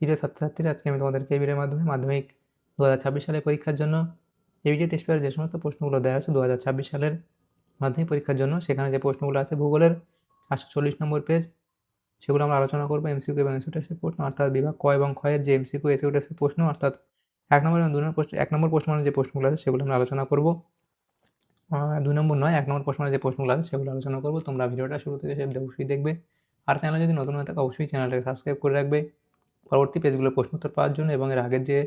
প্রিয় ছাত্রছাত্রীরা, আজকে আমি তোমাদেরকে এই ভিডিওর মাধ্যমে মাধ্যমিক দু হাজার ছাব্বিশ সালের পরীক্ষার জন্য এবিটি টেস্ট পেপারে যে সমস্ত প্রশ্নগুলো দেওয়া আছে দু হাজার ছাব্বিশ সালের মাধ্যমিক পরীক্ষার জন্য, সেখানে যে প্রশ্নগুলো আছে ভূগোলের, চারশো চল্লিশ নম্বর পেজ সেগুলো আমরা আলোচনা করব এমসিকিউ এবং এসিউ টেস্টের প্রশ্ন, অর্থাৎ বিভাগ ক এবং ক্ষয়ের যে এমসিকিউ এসিউ টেস্টের প্রশ্ন, অর্থাৎ এক নম্বর এবং দু নম্বর প্রশ্ন, এক নম্বর প্রশ্ন মানে যে প্রশ্নগুলো আছে সেগুলো আমরা আলোচনা করব। দুই নম্বর নয়, এক নম্বর প্রশ্ন মানে যে প্রশ্নগুলো আছে সেগুলো আলোচনা করব, তোমরা ভিডিওটা শুরু থেকে অবশ্যই দেখবে। আর চ্যানেলে যদি নতুন হয়ে থাকে, অবশ্যই চ্যানেলটাকে সাবস্ক্রাইব করে রাখবে। পরবর্তী পেজগুলোর প্রশ্ন উত্তর পাওয়ার জন্য এবং এর আগের যে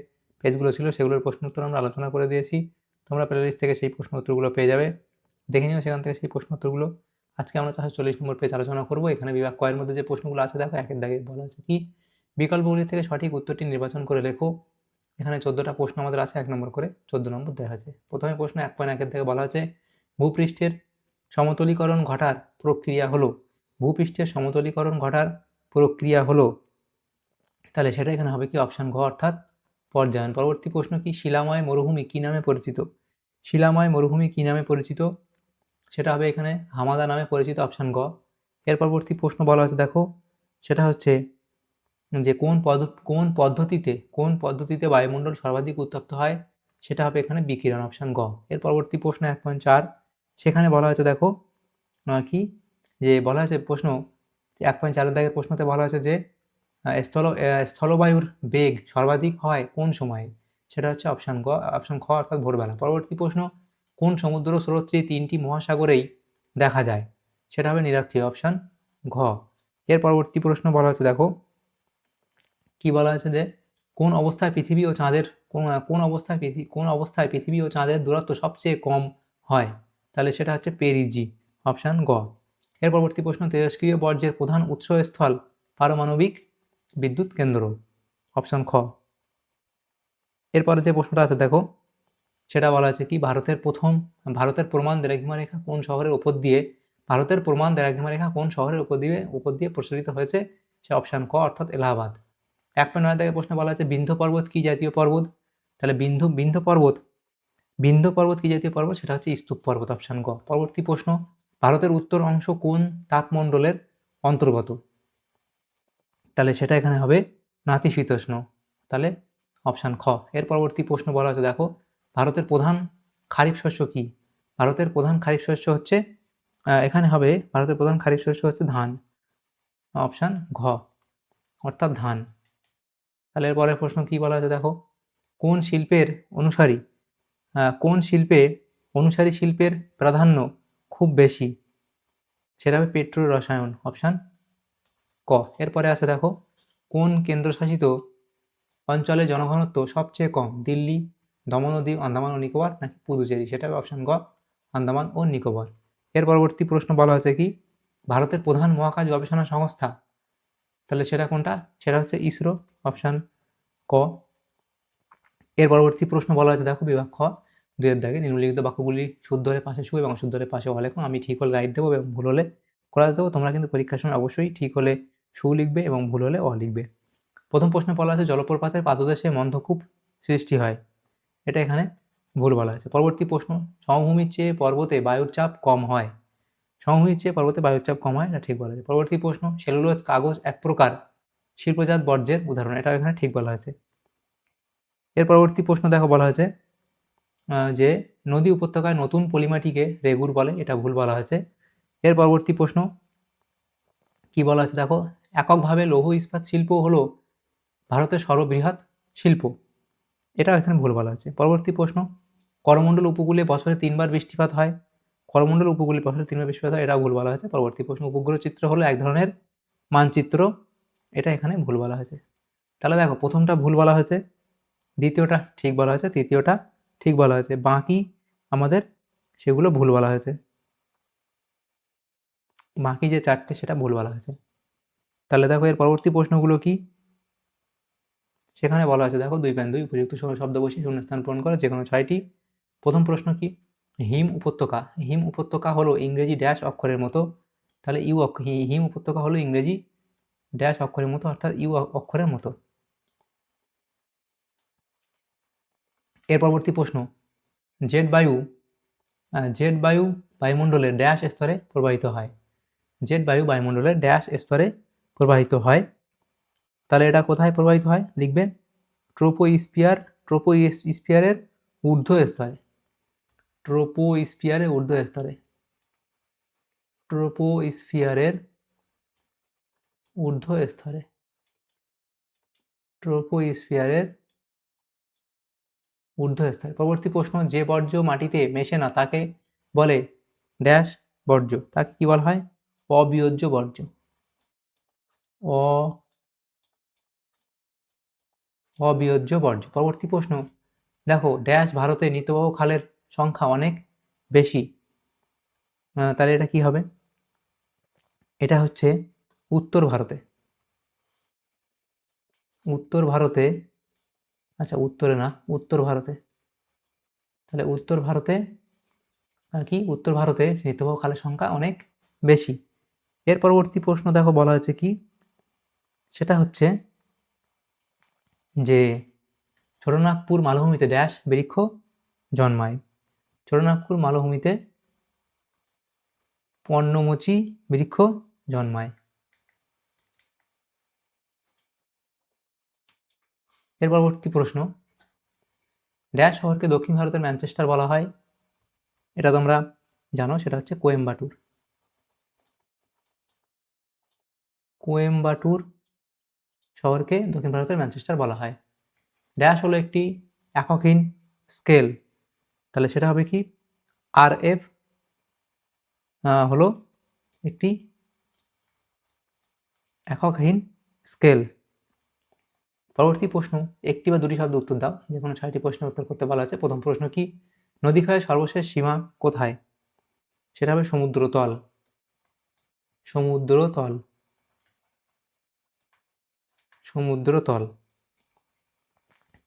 পেজগুলো ছিল সেগুলোর প্রশ্ন উত্তর আমরা আলোচনা করে দিয়েছি। তোমরা প্লেলিস্ট থেকে সেই প্রশ্ন উত্তরগুলো পেয়ে যাবে। দেখে নিও সেখান থেকে সেই প্রশ্ন উত্তরগুলো আজকে আমরা চারশো চল্লিশ নম্বর পেজ আলোচনা করব। এখানে বিভাগ কয়ের মধ্যে যে প্রশ্নগুলো আছে, দেখো একের দাগে বলা আছে কি? বিকল্পগুলি থেকে সঠিক উত্তরটি নির্বাচন করে লেখো। এখানে চোদ্দোটা প্রশ্ন আমাদের আছে, এক নম্বর করে চোদ্দ নম্বর দেওয়া আছে। প্রথমে প্রশ্ন এক পয়েন্ট একের থেকে বলা আছে, ভূপৃষ্ঠের সমতলীকরণ ঘটার প্রক্রিয়া হলো। ভূপৃষ্ঠের সমতলীকরণ ঘটার প্রক্রিয়া হলো। তাহলে সেটা এখানে হবে কি? অপশান ঘ অর্থাৎ পর্যায়ন। পরবর্তী প্রশ্ন কি? শিলাময় মরুভূমি কী নামে পরিচিত? শিলাময় মরুভূমি কী নামে পরিচিত? সেটা হবে এখানে হামাদা নামে পরিচিত অপশান গ এর পরবর্তী প্রশ্ন বলা হয়েছে, দেখো। সেটা হচ্ছে যে কোন পদ্ধতি কোন পদ্ধতিতে কোন পদ্ধতিতে বায়ুমণ্ডল সর্বাধিক উত্তপ্ত হয়? সেটা হবে এখানে বিকিরণ অপশান গ এর পরবর্তী প্রশ্ন এক পয়েন্ট চার। সেখানে বলা হয়েছে, দেখো কি? যে বলা হয়েছে প্রশ্ন, এক পয়েন্ট চারের দাগের প্রশ্নতে বলা হয়েছে যে স্থল স্থলবায়ুর বেগ সর্বাধিক হয় কোন সময়ে? সেটা হচ্ছে অপশান গ অপশান খ অর্থাৎ ভোরবেলা। পরবর্তী প্রশ্ন, কোন সমুদ্র স্রোতটি তিনটি মহাসাগরেই দেখা যায়? সেটা হবে নিরক্ষীয় অপশান ঘ। এর পরবর্তী প্রশ্ন বলা হচ্ছে, দেখো, কি বলা হয়েছে যে, কোন অবস্থায় পৃথিবী ও চাঁদের, কোন কোন অবস্থায় কোন অবস্থায় পৃথিবী ও চাঁদের দূরত্ব সবচেয়ে কম হয়? তাহলে সেটা হচ্ছে পেরিজি অপশান গ এর পরবর্তী প্রশ্ন তেজস্ক্রিয় বর্জ্যের প্রধান উৎসস্থল পারমাণবিক বিদ্যুৎ কেন্দ্র অপশান খ। এরপরে যে প্রশ্নটা আছে, দেখো, সেটা বলা আছে কি, ভারতের প্রথম, ভারতের প্রমাণ দ্রাঘিমা রেখা কোন শহরের উপর দিয়ে, ভারতের প্রমাণ দ্রাঘিমা রেখা কোন শহরের উপর দিয়ে উপর দিয়ে প্রসারিত হয়েছে, সে অপশান ক, অর্থাৎ এলাহাবাদ। এক পয়েন্ট নয় থেকে প্রশ্ন বলা আছে বিন্ধ্য পর্বত কি জাতীয় পর্বত? তাহলে বিন্ধু বিন্ধ্য পর্বত বিন্ধ্য পর্বত কি জাতীয় পর্বত? সেটা হচ্ছে স্তূপ পর্বত অপশান গ। পরবর্তী প্রশ্ন, ভারতের উত্তর অংশ কোন তাপমণ্ডলের অন্তর্গত? তাহলে সেটা এখানে হবে নাতিশীতোষ্ণ। তাহলে অপশান খ। এর পরবর্তী প্রশ্ন বলা আছে দেখো, ভারতের প্রধান খারিফ শস্য কী? ভারতের প্রধান খারিফ শস্য হচ্ছে এখানে হবে, ভারতের প্রধান খারিফ শস্য হচ্ছে ধান। অপশান ঘ, অর্থাৎ ধান। তাহলে এর পরের প্রশ্ন কী বলা আছে দেখো, কোন শিল্পের অনুসারী কোন শিল্পে অনুসারী শিল্পের প্রাধান্য খুব বেশি? সেটা হবে পেট্রো রসায়ন অপশান ক। এরপরে আছে দেখো, কোন কেন্দ্রশাসিত অঞ্চলে জনঘনত্ব সবচেয়ে কম? দিল্লি, দমন দ্বীপ আন্দামান ও নিকোবর নাকি পুদুচেরি? সেটা অপশান গ, আন্দামান ও নিকোবর। এর পরবর্তী প্রশ্ন বলা আছে কি? ভারতের প্রধান মহাকাশ গবেষণা সংস্থা। তাহলে সেটা কোনটা? সেটা হচ্ছে ইসরো অপশান ক। এর পরবর্তী প্রশ্ন বলা আছে দেখো বিভাগ খ। দুয়ের দাগে নিম্নলিখিত বাক্যগুলি শুদ্ধ হলে পাশে শু এবং অশুদ্ধ হলে পাশে অলেখ আমি ঠিক হলে রাইট দেবো এবং ভুল হলে করা দেবো তোমরা কিন্তু পরীক্ষার সময় অবশ্যই ঠিক হলে সু লিখবে এবং ভুল হলে অ লিখবে। প্রথম প্রশ্নে বলা আছে, জলপ্রপাতের পাদদেশে মন্থকূপ সৃষ্টি হয়। এটা এখানে ভুল বলা আছে পরবর্তী প্রশ্ন, সমভূমির চেয়ে পর্বতে বায়ুর চাপ কম হয়। সমভূমির চেয়ে পর্বতে বায়ুর চাপ কম হয়, এটা ঠিক বলা আছে পরবর্তী প্রশ্ন, সেলুলোজ কাগজ এক প্রকার শিল্পজাত বর্জ্যের উদাহরণ এটা এখানে ঠিক বলা হয়েছে। এর পরবর্তী প্রশ্ন দেখো বলা হয়েছে যে নদী উপত্যকায় নতুন পলিমাটিকে রেগুর বলে, এটা ভুল বলা হয়েছে। এর পরবর্তী প্রশ্ন, কি বলা আছে দেখো এককভাবে লৌহ ইস্পাত শিল্প হলো ভারতের সর্ববৃহৎ শিল্প। এটাও এখানে ভুল বলা আছে পরবর্তী প্রশ্ন, করমণ্ডল উপকূলে বছরে তিনবার বৃষ্টিপাত হয়। করমণ্ডল উপকূলে বছরে তিনবার বৃষ্টিপাত হয়, এটাও ভুল বলা হয়েছে। পরবর্তী প্রশ্ন, উপগ্রহ চিত্র হলো এক ধরনের মানচিত্র। এটা এখানে ভুল বলা হয়েছে। তাহলে দেখো, প্রথমটা ভুল বলা হয়েছে, দ্বিতীয়টা ঠিক বলা হয়েছে, তৃতীয়টা ঠিক বলা হয়েছে। বাকি আমাদের সেগুলো ভুল বলা হয়েছে। বাকি যে চারটে, সেটা ভুল বলা হয়েছে। তাহলে দেখো এর পরবর্তী প্রশ্নগুলো কি? সেখানে বলা আছে দেখো দুই প্যান দুই উপযুক্ত শব্দ বসে শূন্যস্থান পূরণ করো যে কোনো ছয়টি। প্রথম প্রশ্ন কি? হিম উপত্যকা হিম উপত্যকা হলো ইংরেজি ড্যাশ অক্ষরের মতো। তাহলে ইউ হিম উপত্যকা হলো ইংরেজি ড্যাশ অক্ষরের মতো, অর্থাৎ ইউ অক্ষরের মতো। এর পরবর্তী প্রশ্ন, জেট বায়ু জেট বায়ু বায়ুমণ্ডলের ড্যাশ স্তরে প্রবাহিত হয়। জেট বায়ু বায়ুমণ্ডলের ড্যাশ স্তরে প্রবাহিত হয়। তাহলে এটা কোথায় প্রবাহিত হয়? লিখবেন ট্রোপো স্পিয়ার ট্রোপো স্পিয়ারের ঊর্ধ্ব স্তরে ট্রোপো স্পিয়ারের ঊর্ধ্ব স্তরে ট্রোপো স্পিয়ারের ঊর্ধ্ব স্তরে ট্রোপো স্পিয়ারের ঊর্ধ্ব স্তরে পরবর্তী প্রশ্ন, যে বর্জ্য মাটিতে মেশে না, তাকে বলে ড্যাশ বর্জ্য। তাকে কি বলা হয়? অবিয়োজ্য বর্জ্য। অ, অবিয়োজ্য বর্জ্য। পরবর্তী প্রশ্ন। দেখো ড্যাশ ভারতে নিত্যবাহ খালের সংখ্যা অনেক বেশি। তাহলে এটা কি হবে? এটা হচ্ছে উত্তর ভারতে। উত্তর ভারতে আচ্ছা উত্তরে না, উত্তর ভারতে। তাহলে উত্তর ভারতে কি? উত্তর ভারতে নিত্যবাহ খালের সংখ্যা অনেক বেশি। এর পরবর্তী প্রশ্ন দেখো, বলা হয়েছে কি? সেটা হচ্ছে যে ছোটনাগপুর মালভূমিতে ড্যাশ বৃক্ষ জন্মায়। ছোটনাগপুর মালভূমিতে পর্ণমোচী বৃক্ষ জন্মায়। এর পরবর্তী প্রশ্ন, ড্যাশ শহরকে দক্ষিণ ভারতের ম্যানচেস্টার বলা হয়। এটা তোমরা জানো, সেটা হচ্ছে কোয়েম্বাটুর। কোয়েম্বাটুর শহরকে দক্ষিণ ভারতের ম্যানচেস্টার বলা হয়। ড্যাশ হলো একটি এককহীন স্কেল তাহলে সেটা হবে কি? আর এফ হলো একটি এককহীন স্কেল পরবর্তী প্রশ্ন, একটি বা দুটি শব্দ উত্তর দাও। যে কোনো ছয়টি প্রশ্নের উত্তর করতে বলা আছে। প্রথম প্রশ্ন কি? নদী ক্ষয়ের সর্বশেষ সীমা কোথায়? সেটা হবে সমুদ্রতল। সমুদ্রতল। সমুদ্রতল।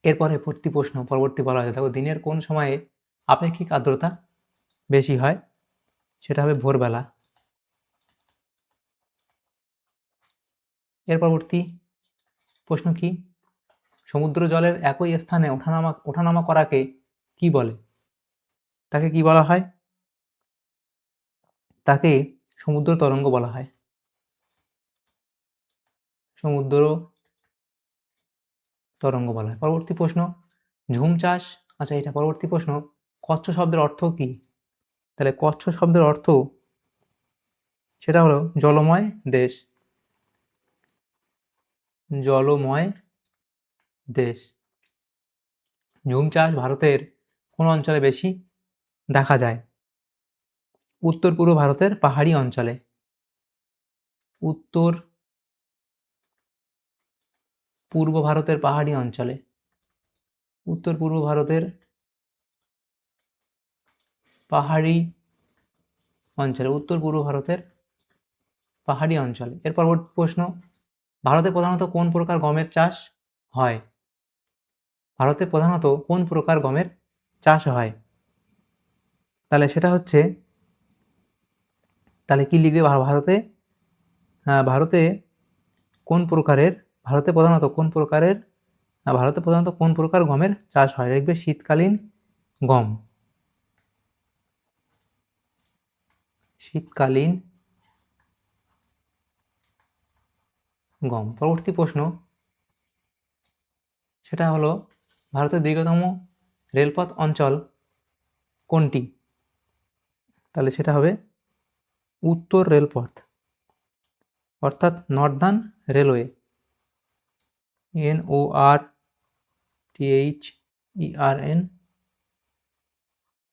এরপরে পরবর্তী প্রশ্ন, পরবর্তী বলা আছে দেখো দিনের কোন সময়ে আপেক্ষিক আর্দ্রতা বেশি হয়? সেটা হবে ভোরবেলা। এর পরবর্তী প্রশ্ন কি? সমুদ্র জলের একই স্থানে ওঠানামা ওঠানামা করাকে কি বলে? তাকে কি বলা হয়? তাকে সমুদ্র তরঙ্গ বলা হয়। সমুদ্র তরঙ্গ বলা হয়। পরবর্তী প্রশ্ন, ঝুম চাষ? আচ্ছা এটা পরবর্তী প্রশ্ন, কচ্ছ শব্দের অর্থ কি? তাহলে কচ্ছ শব্দের অর্থ সেটা হলো জলময় দেশ। জলময় দেশ। ঝুম চাষ ভারতের কোন অঞ্চলে বেশি দেখা যায়? উত্তর পূর্ব ভারতের পাহাড়ি অঞ্চলে। উত্তর পূর্ব ভারতের পাহাড়ি অঞ্চলে। উত্তর পূর্ব ভারতের পাহাড়ি অঞ্চলে, উত্তর পূর্ব ভারতের পাহাড়ি অঞ্চলে। এর পরবর্তী প্রশ্ন, ভারতে প্রধানত কোন প্রকার গমের চাষ হয়? ভারতে প্রধানত কোন প্রকার গমের চাষ হয়? তাহলে সেটা হচ্ছে, তাহলে কি লিখবে ভারতে ভারতে কোন প্রকারের ভারতে প্রধানত কোন প্রকারের ভারতে প্রধানত কোন প্রকার গমের চাষ হয়? লিখবে শীতকালীন গম। শীতকালীন গম। পরবর্তী প্রশ্ন। সেটা হলো, ভারতের দীর্ঘতম রেলপথ অঞ্চল কোনটি? তাহলে সেটা হবে উত্তর রেলপথ, অর্থাৎ northern railway. N O R T H E R N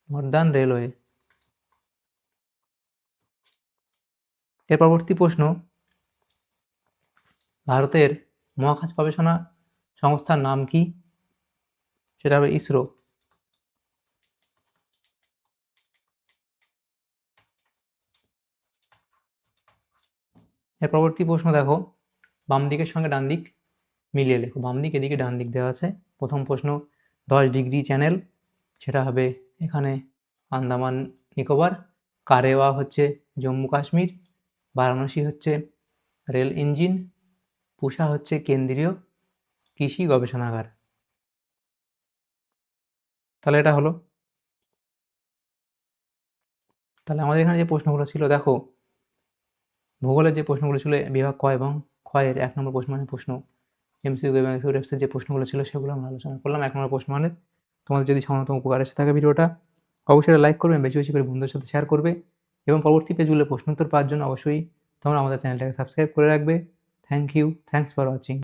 northern railway. এর পরবর্তী প্রশ্ন, ভারতের মহাকাশ গবেষণা সংস্থার নাম কি? সেটা হবে ইসরো। এর পরবর্তী প্রশ্ন দেখো বাম দিকের সঙ্গে ডান দিক মিলিয়ে লেখো। বাম দিক, এদিকে ডান দিক দেওয়া আছে। প্রথম প্রশ্ন, দশ ডিগ্রি চ্যানেল, সেটা হবে এখানে আন্দামান নিকোবর। কারেওয়া হচ্ছে জম্মু কাশ্মীর, বারাণসী হচ্ছে রেল ইঞ্জিন, পুষা হচ্ছে কেন্দ্রীয় কৃষি গবেষণাগার। তাহলে এটা হলো। তাহলে আমাদের এখানে যে প্রশ্নগুলো ছিল, দেখো, ভূগোলের যে প্রশ্নগুলো ছিল, বিভাগ ক এবং ক্ষয়ের এক নম্বর প্রশ্ন মানে প্রশ্ন এমসিকিউ এবং এসিউ টাইপসের যে প্রশ্নগুলো ছিল সেগুলো আমরা আলোচনা করলাম। এক নম্বর প্রশ্ন মানে তোমাদের যদি সামান্যতম উপকার এসে থাকে ভিডিওটা, অবশ্যই লাইক করবে, বেশি বেশি করে বন্ধুদের সাথে শেয়ার করবে এবং পরবর্তী পেজগুলো প্রশ্নোত্তর পাওয়ার জন্য অবশ্যই তোমরা আমাদের চ্যানেলটাকে সাবস্ক্রাইব করে রাখবে। Thank you thanks for watching